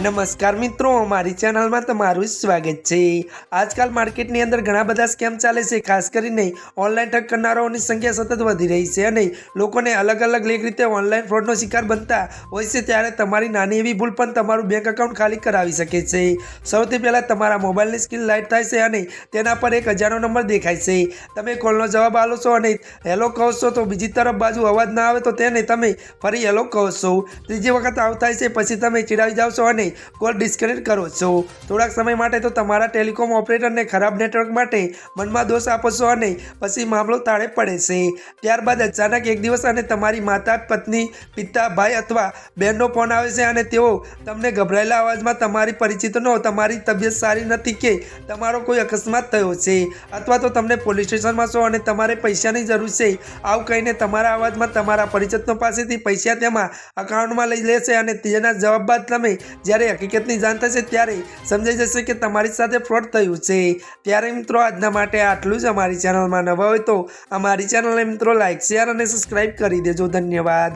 નમસ્કાર મિત્રો મારી ચેનલમાં તમારું સ્વાગત છે. આજકાલ માર્કેટની અંદર ઘણા બધા સ્કેમ ચાલે છે, ખાસ કરીને ઓનલાઈન ઠગ કરનારાઓની સંખ્યા સતત વધી રહી છે અને લોકોને અલગ અલગ એક રીતે ઓનલાઈન ફ્રોડનો શિકાર બનતા હોય છે, ત્યારે તમારી નાની એવી ભૂલ પણ તમારું બેંક એકાઉન્ટ ખાલી કરાવી શકે છે. સૌથી પહેલાં તમારા મોબાઈલની સ્ક્રીન લાઇટ થાય છે અને તેના પર એક હજારનો નંબર દેખાય છે. તમે કોલનો જવાબ આલો છો અને હેલો કહો છો તો બીજી તરફ બાજુ અવાજ ના આવે તો તેને તમે ફરી હેલો કહો છો. ત્રીજી વખત આવું થાય છે, પછી તમે ચીડાવી જાઓ છો અને કોલ ડિસ્કનેક્ટ કરો. છો થોડાક સમય માટે તો તમારા ટેલિકોમ ઓપરેટરને ખરાબ નેટવર્ક માટે મનમાં દોષ આપો છો અને પછી મામલો તાળે પડે છે. ત્યારબાદ અચાનક એક દિવસ અને તમારી માતા, પત્ની, પિતા, ભાઈ અથવા બહેનનો ફોન આવે છે અને તેઓ તમને ગભરાયેલા અવાજમાં તમારી પરિચિતનો તમારી તબિયત સારી નથી કે તમારો કોઈ અકસ્માત થયો છે અથવા તો તમને પોલીસ સ્ટેશનમાં છો અને તમારે પૈસાની જરૂર છે, આવું કહીને તમારા અવાજમાં તમારા પરિચિતનો પાસેથી પૈસા તેમાં અકાઉન્ટમાં લઈ લેશે અને તેના જવાબ બાદ તમે જ્યારે હકીકતની જાણ થશે ત્યારે સમજાઈ જશે કે તમારી સાથે ફ્રોડ થયું છે. ત્યારે મિત્રો, આજના માટે આટલું જ. અમારી ચેનલમાં નવા હોય તો અમારી ચેનલને મિત્રો લાઈક શેર અને સબસ્ક્રાઈબ કરી દેજો. ધન્યવાદ.